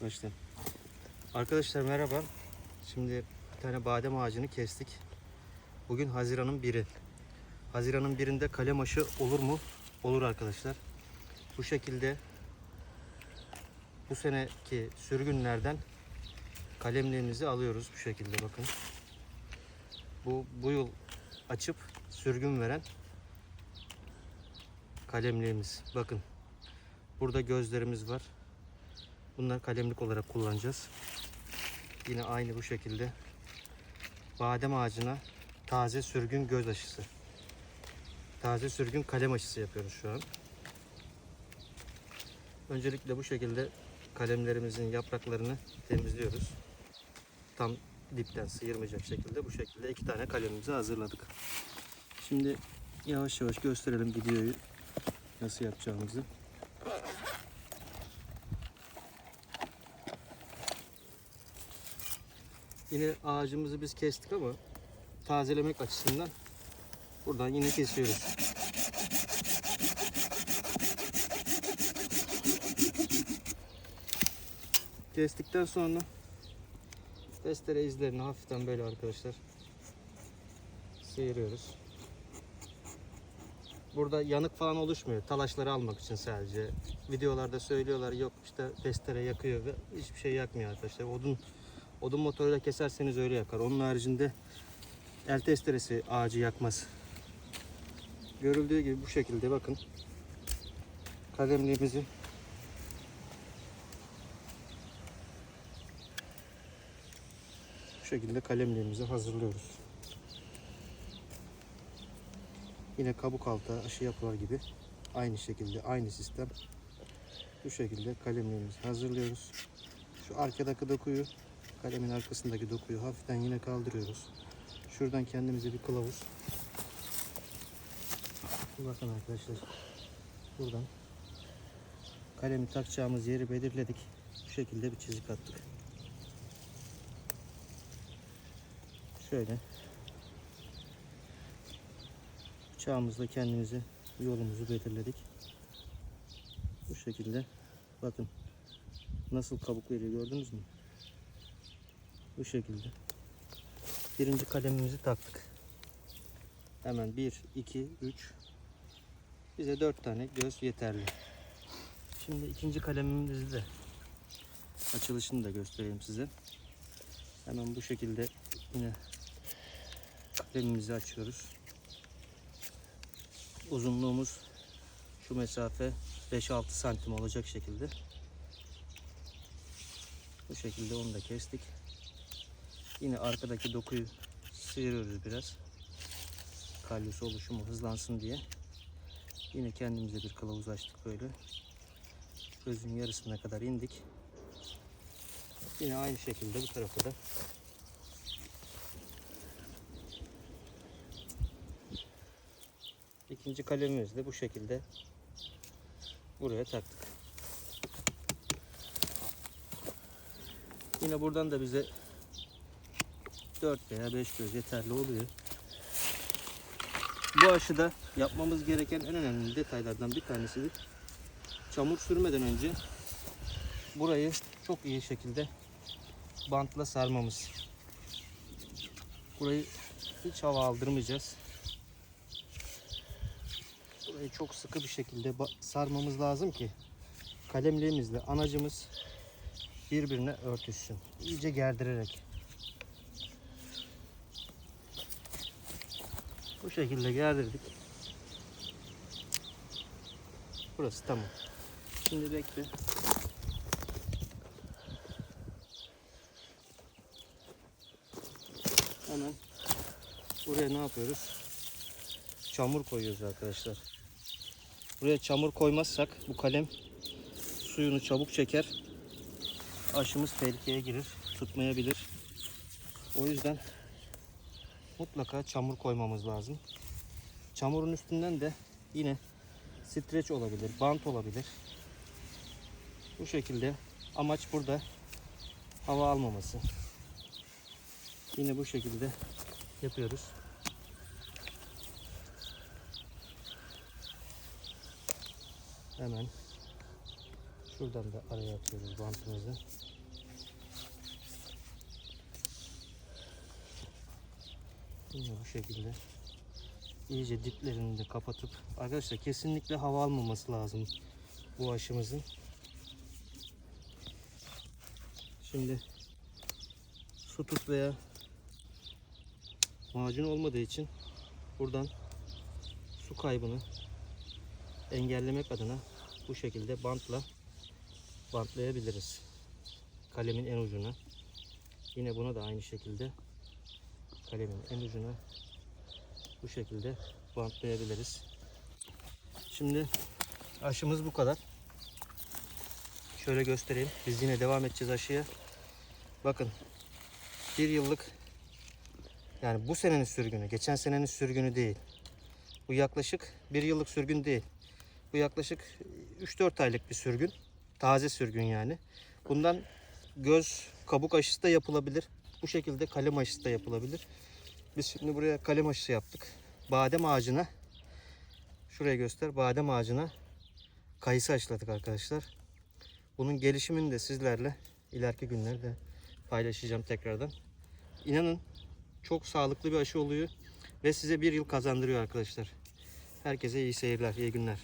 Başlayalım. Arkadaşlar merhaba. Şimdi bir tane badem ağacını kestik. Bugün Haziran'ın biri. Haziran'ın birinde kalem aşı olur mu? Olur arkadaşlar. Bu şekilde bu seneki sürgünlerden kalemliğimizi alıyoruz bu şekilde bakın. Bu bu yıl açıp sürgün veren kalemliğimiz. Bakın. Burada gözlerimiz var. Bunları kalemlik olarak kullanacağız. Yine aynı bu şekilde badem ağacına taze sürgün göz aşısı. Taze sürgün kalem aşısı yapıyoruz şu an. Öncelikle bu şekilde kalemlerimizin yapraklarını temizliyoruz. Tam dipten sıyırmayacak şekilde bu şekilde iki tane kalemimizi hazırladık. Şimdi yavaş yavaş gösterelim videoyu nasıl yapacağımızı. Yine ağacımızı biz kestik ama tazelemek açısından buradan yine kesiyoruz. Kestikten sonra testere izlerini hafiften böyle arkadaşlar sıyırıyoruz. Burada yanık falan oluşmuyor. Talaşları almak için sadece. Videolarda söylüyorlar yok işte testere yakıyor ve hiçbir şey yakmıyor arkadaşlar. Odun odun motoruyla keserseniz öyle yakar. Onun haricinde el testeresi ağacı yakmaz. Görüldüğü gibi bu şekilde bakın. Kalemliğimizi bu şekilde kalemliğimizi hazırlıyoruz. Yine kabuk altı aşı yapılar gibi aynı şekilde aynı sistem bu şekilde kalemliğimizi hazırlıyoruz. Şu arkadaki dokuyu kalemin arkasındaki dokuyu hafiften yine kaldırıyoruz. Şuradan kendimize bir kılavuz. Bakın arkadaşlar. Buradan kalemi takacağımız yeri belirledik. Bu şekilde bir çizik attık. Şöyle bıçağımızla kendimize yolumuzu belirledik. Bu şekilde bakın nasıl kabuk veriyor gördünüz mü? Bu şekilde. Birinci kalemimizi taktık. Hemen 1, 2, 3. Bize 4 tane göz yeterli. Şimdi ikinci kalemimizi de açılışını da göstereyim size. Hemen bu şekilde yine kalemimizi açıyoruz. Uzunluğumuz şu mesafe 5-6 santim olacak şekilde. Bu şekilde onu da kestik. Yine arkadaki dokuyu sıyırıyoruz biraz. Kalyus oluşumu hızlansın diye. Yine kendimize bir kılavuz açtık böyle. Gözün yarısına kadar indik. Yine aynı şekilde bu tarafa da İkinci kalemimizi de bu şekilde buraya taktık. Yine buradan da bize 4 veya 5 göz yeterli oluyor. Bu aşıda yapmamız gereken en önemli detaylardan bir tanesi de çamur sürmeden önce burayı çok iyi şekilde bantla sarmamız. Burayı hiç hava aldırmayacağız. Burayı çok sıkı bir şekilde sarmamız lazım ki kalemliğimizle anacımız birbirine örtüşsün. İyice gerdirerek. Bu şekilde gerdirdik. Burası tamam. Şimdi bekle. Hemen buraya ne yapıyoruz? Çamur koyuyoruz arkadaşlar. Buraya çamur koymazsak bu kalem suyunu çabuk çeker. Aşımız tehlikeye girir, tutmayabilir. O yüzden mutlaka çamur koymamız lazım. Çamurun üstünden de yine streç olabilir, bant olabilir. Bu şekilde amaç burada hava almaması. Yine bu şekilde yapıyoruz. Hemen Şuradan da araya atıyoruz bantımızı. Yine bu şekilde iyice diplerini de kapatıp arkadaşlar kesinlikle hava almaması lazım bu aşımızın. Şimdi su tut veya macun olmadığı için buradan su kaybını engellemek adına bu şekilde bantla bantlayabiliriz. Kalemin en ucuna. Yine buna da aynı şekilde kalemin en ucuna bu şekilde bantlayabiliriz. Şimdi aşımız bu kadar. Şöyle göstereyim. Biz yine devam edeceğiz aşıya. Bakın bir yıllık yani bu senenin sürgünü, geçen senenin sürgünü değil. Bu yaklaşık bir yıllık sürgün değil. Bu yaklaşık 3-4 aylık bir sürgün. Taze sürgün yani. Bundan göz kabuk aşısı da yapılabilir. Bu şekilde kalem aşısı da yapılabilir. Biz şimdi buraya kalem aşısı yaptık. Badem ağacına şuraya göster. Badem ağacına kayısı aşıladık arkadaşlar. Bunun gelişimini de sizlerle ileriki günlerde paylaşacağım tekrardan. İnanın çok sağlıklı bir aşı oluyor ve size bir yıl kazandırıyor arkadaşlar. Herkese iyi seyirler, iyi günler.